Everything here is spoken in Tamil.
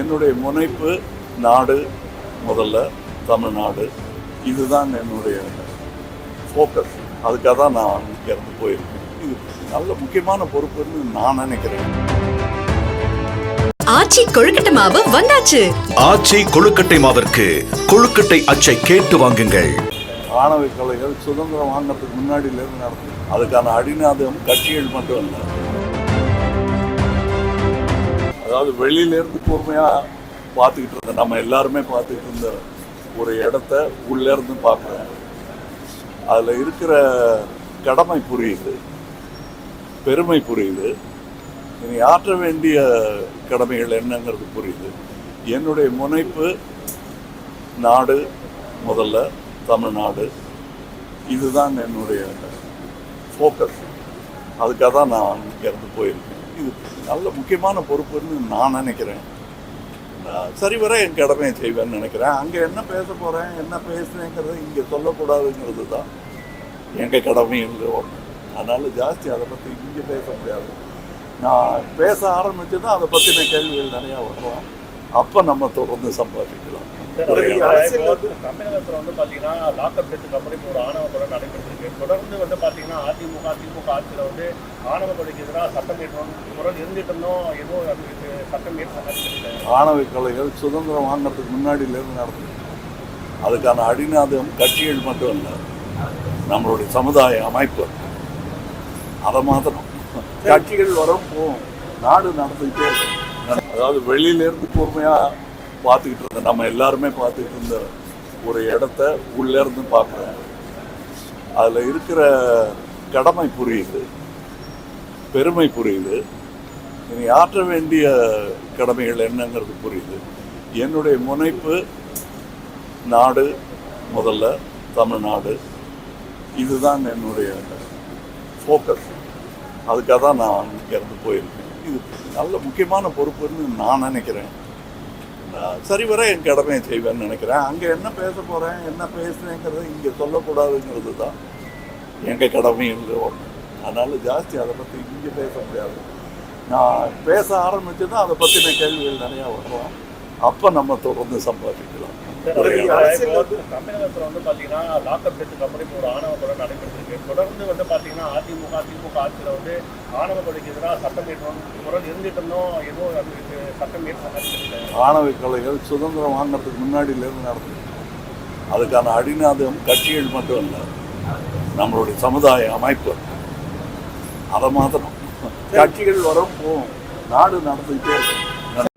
என்னுடைய முனைப்பு நாடு முதல்ல தமிழ்நாடு. இதுதான் என்னுடைய ஃபோக்கஸ் அதுக்காக தான் நான் இங்கேருந்து போயிருக்கேன். இது நல்ல முக்கியமான பொறுப்புன்னு நான் நினைக்கிறேன். ஆச்சி கொழுக்கட்டை மாவு வந்தாச்சு. ஆச்சி கொழுக்கட்டை மாவிற்கு கொழுக்கட்டை அச்சை கேட்டு வாங்குங்கள். ஆணவ கொலைகள் சுதந்திரம் வாங்குறதுக்கு முன்னாடியிலேருந்து நடந்தது அதுக்கான அடிநாதம் கட்சிகள் மட்டும் இல்லை. அதாவது வெளியிலேருந்து பொறுமையாக பார்த்துக்கிட்டு இருந்த நம்ம எல்லாருமே பார்த்துக்கிட்டு இருந்த ஒரு இடத்த உள்ளேருந்து பார்க்குறோம் அதில் இருக்கிற கடமை புரியுது பெருமை புரியுது. இனி ஆற்ற வேண்டிய கடமைகள் என்னங்கிறது புரியுது. என்னுடைய முனைப்பு நாடு முதல்ல தமிழ்நாடு. இதுதான் என்னுடைய ஃபோக்கஸ் அதுக்காக தான் நான் இங்கேருந்து போயிருக்கேன். இது நல்ல முக்கியமான பொறுப்புன்னு நான் நினைக்கிறேன். சரிவர என் கடமையை செய்வேன்னு நினைக்கிறேன். அங்கே என்ன பேச போகிறேன் என்ன பேசுகிறேங்கிறத இங்கே சொல்லக்கூடாதுங்கிறது தான் எங்கள் கடமைங்கிற ஒன்று அதனால் ஜாஸ்தி அதை பற்றி இங்கே பேச முடியாது. நான் பேச ஆரம்பிச்சதுன்னா அதை பற்றின கேள்விகள் நிறையா வரும் அப்போ நம்ம தொடர்ந்து சம்பாதிக்கலாம். தமிழகத்துல வந்து பாத்தீங்கன்னா லாக்அப் டெத்துக்கு அப்புறம் ஒரு ஆணவ கொலை நடைபெற்றிருக்கு. தொடர்ந்து வந்து பாத்தீங்கன்னா அதிமுக திமுக ஆட்சியில வந்து ஆணவ கொலைக்கு எதிராக சட்டம் ஏற்றணும் தொடர்ந்து இருந்துட்டு இருந்தோம். எதுவும் சட்டம் ஏற்ற ஆணவ கொலைகள் சுதந்திரம் வாங்குறதுக்கு முன்னாடியிலேருந்து நடந்தது அதுக்கான அடிநாதம் கட்சிகள் மட்டும் இல்லை நம்மளுடைய சமுதாய அமைப்பு. அதை மாற்றணும் கட்சிகள் வரும் போகும். நாடு நடந்துக்கிட்டே இருக்கும். அதாவது வெளியிலேருந்து கூர்மையாக பார்த்துக்கிட்டு இருந்த நம்ம எல்லாருமே பார்த்துக்கிட்டு இருந்த ஒரு இடத்த உள்ளேருந்து பார்க்குறோம். அதில் இருக்கிற கடமை புரியுது பெருமை புரியுது. இனி ஆற்ற வேண்டிய கடமைகள் என்னங்கிறது புரியுது. என்னுடைய முனைப்பு நாடு முதல்ல தமிழ்நாடு. இதுதான் என்னுடைய ஃபோக்கஸ் அதுக்காக தான் நான் இங்கேருந்து போயிருக்கேன். இது நல்ல முக்கியமான பொறுப்புன்னு நான் நினைக்கிறேன். சரிவர என் கடமையை செய்வேன்னு நினைக்கிறேன். அங்கே என்ன பேச போகிறேன் என்ன பேசுகிறேங்கிறத இங்கே சொல்லக்கூடாதுங்கிறது தான் எங்கள் கடமைங்கிற ஒன்று அதனால் ஜாஸ்தி அதை பற்றி இங்கே பேச முடியாது. நான் பேச ஆரம்பிச்சதுன்னா அதை பற்றின கேள்விகள் நிறையா வரும் அப்போ நம்ம தொடர்ந்து சம்பாதிக்கலாம். தமிழகத்துல வந்து பாத்தீங்கன்னா லாக்அப் டெத்துக்கு அப்புறம் இப்போ ஒரு ஆணவ கொலை நடைபெற்றிருக்கு. தொடர்ந்து வந்து பாத்தீங்கன்னா அதிமுக திமுக ஆட்சியில வந்து ஆணவ கொலைக்கு எதிராக சட்டம் ஏற்றணும் தொடர்ந்து இருந்துட்டு இருந்தோம் எதுவும் அதுக்கு சட்டம் ஏற்ற ஆணவ கொலைகள் சுதந்திரம் வாங்குறதுக்கு முன்னாடியிலேருந்து நடந்தது அதுக்கான அடிநாதம் கட்சிகள் மட்டும் இல்லை நம்மளுடைய சமுதாய அமைப்பு. அதை மாற்றணும் கட்சிகள் வரும் போகும். நாடு நடந்துக்கிட்டே இருக்கும்.